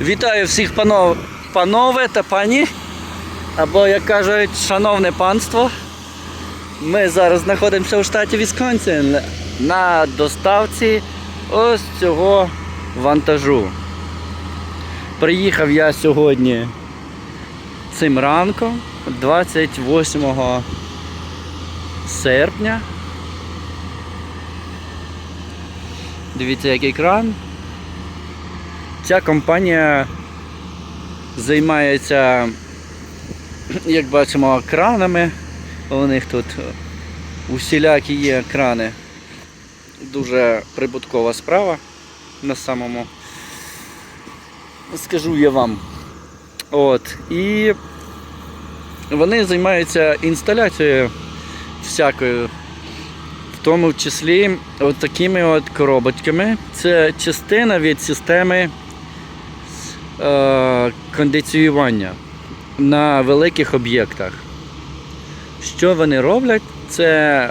Вітаю всіх панов, панове та пані. Або, як кажуть, шановне панство. Ми зараз знаходимося у штаті Вісконсин на доставці ось цього вантажу. Приїхав я сьогодні цим ранком, 28 серпня. Дивіться, який кран. Ця компанія займається, як бачимо, кранами. У них тут усілякі є крани. Дуже прибуткова справа на самому. Скажу я вам. От. І вони займаються інсталяцією всякою. В тому числі от такими от коробочками. Це частина від системи кондиціювання на великих об'єктах. Що вони роблять? Це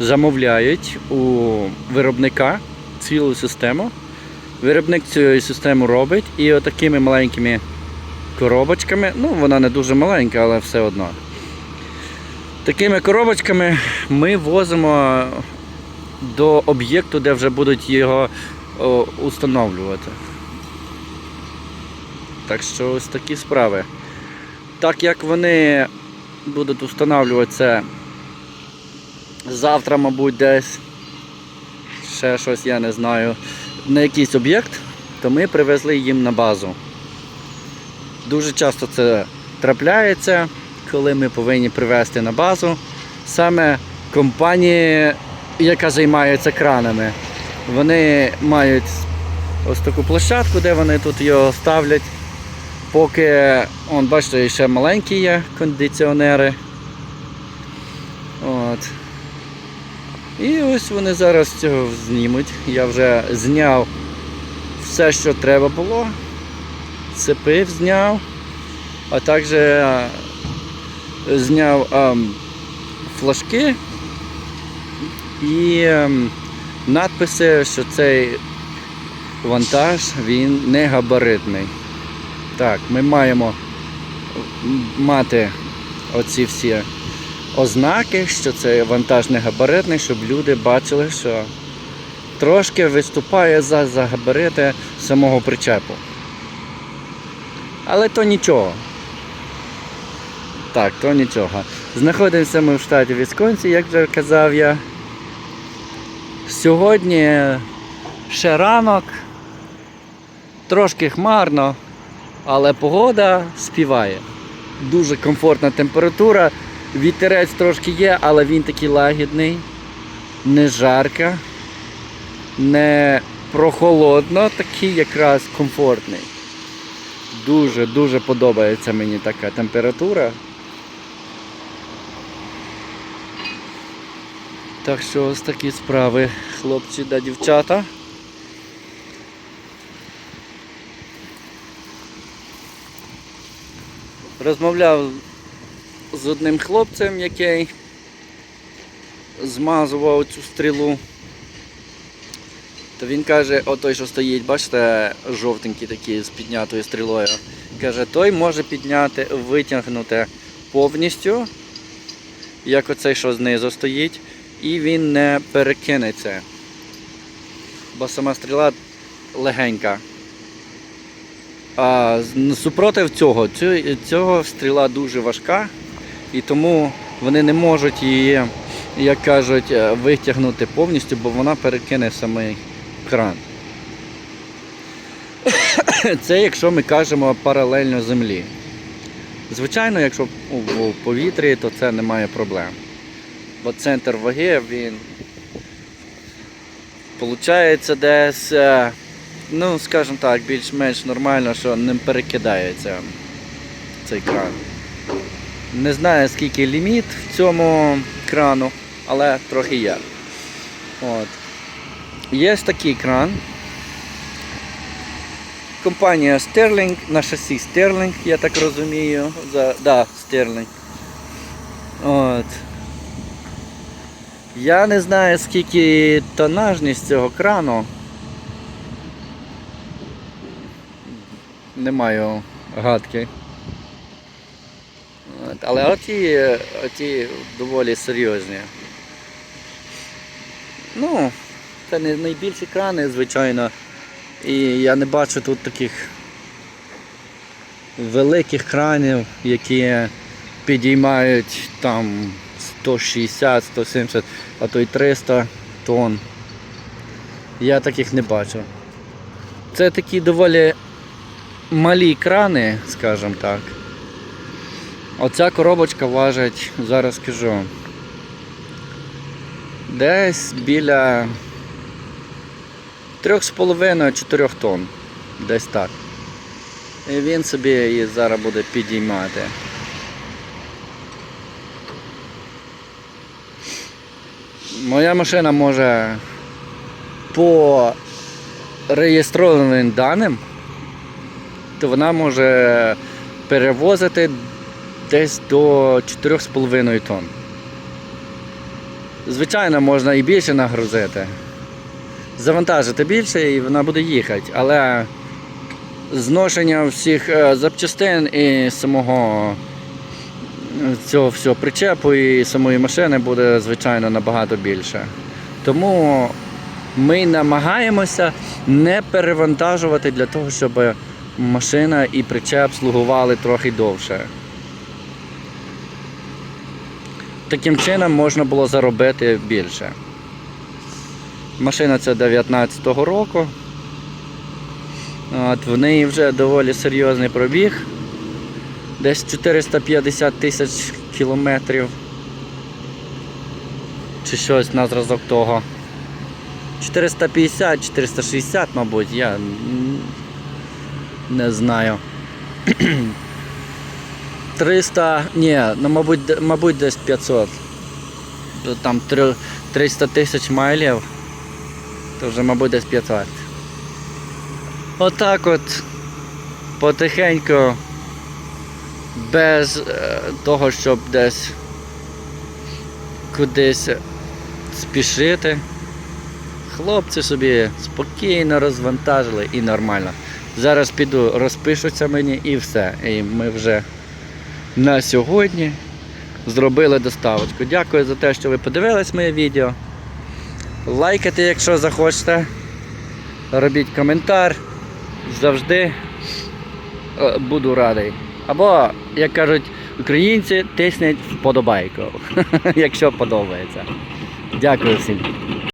замовляють у виробника цілу систему. Виробник цю систему робить і отакими маленькими коробочками, ну вона не дуже маленька, але все одно. Такими коробочками ми возимо до об'єкту, де вже будуть його установлювати. Так що ось такі справи. Так як вони будуть установлюватися завтра, мабуть, десь ще щось, я не знаю, на якийсь об'єкт, то ми привезли їм на базу. Дуже часто це трапляється, коли ми повинні привезти на базу саме компанії, яка займається кранами. Вони мають ось таку площадку, де вони тут його ставлять. Поки, он, бачите, ще маленькі є кондиціонери. От. І ось вони зараз цього знімуть. Я вже зняв все, що треба було. Цепив, зняв, а також е, зняв ем, флажки і ем, надписи, що цей вантаж він не габаритний. Так, ми маємо мати оці всі ознаки, що це вантаж не габаритний, щоб люди бачили, що трошки виступає за, за габарити самого причепу. Але то нічого. Так, то нічого. Знаходимося ми в штаті Вісконсі, як вже казав я. Сьогодні ще ранок, трошки хмарно, але погода співає. Дуже комфортна температура. Вітерець трошки є, але він такий лагідний, не жарко, не прохолодно, такий якраз комфортний. Дуже-дуже подобається мені така температура. Так що ось такі справи, хлопці та дівчата. Розмовляв з одним хлопцем, який змазував цю стрілу. То він каже, отой, що стоїть, бачите, жовтенький такий з піднятою стрілою. Каже, той може підняти, витягнути повністю, як оцей, що знизу стоїть, і він не перекинеться. Бо сама стріла легенька. А супротив цього, цього, стріла дуже важка, і тому вони не можуть її, як кажуть, е, витягнути повністю, бо вона перекине самий кран. Це якщо ми кажемо паралельно землі. Звичайно, якщо в повітрі, то це немає проблем. Бо центр ваги він виходить десь, е, ну, скажімо так, більш-менш нормально, що не перекидається цей кран. Не знаю скільки ліміт в цьому крану, але трохи є. От. Є такий кран. Компанія Sterling, на шасі Sterling, я так розумію. За, да, Sterling. От. Я не знаю скільки тонажність цього крану. Не маю гадки. Але оті, оті доволі серйозні. Ну, це не найбільші крани, звичайно. І я не бачу тут таких великих кранів, які підіймають там 160, 170, а то й 300 тонн. Я таких не бачу. Це такі доволі малі крани, скажімо так. Оця коробочка важить, зараз скажу. Десь біля 3,5-4 тонн. Десь так. І він собі її зараз буде підіймати. Моя машина може по реєстрованим даним, то вона може перевозити десь до 4,5 тонн. Звичайно, можна і більше нагрузити. Завантажити більше і вона буде їхати, але зношення всіх е, запчастин і самого е, цього всього причепу і самої машини буде, звичайно, набагато більше. Тому ми намагаємося не перевантажувати для того, щоб машина і причеп слугували трохи довше. Таким чином можна було заробити більше. Машина ця 19-го року. От, в неї вже доволі серйозний пробіг. Десь 450 тисяч кілометрів. Чи щось на зразок того. 450-460, мабуть, я не знаю. 300, ні, ну мабуть, мабуть десь 500. Там 300 тисяч майлів, то вже, мабуть, десь 500. Отак от потихеньку, без е, того, щоб десь кудись спішити. Хлопці собі спокійно розвантажили і нормально. Зараз піду, розпишуться мені і все. І ми вже на сьогодні зробили доставочку. Дякую за те, що ви подивились моє відео. Лайкайте, якщо захочете. Робіть коментар. Завжди е, буду радий. Або, як кажуть українці, тисніть вподобайку, якщо подобається. Дякую всім.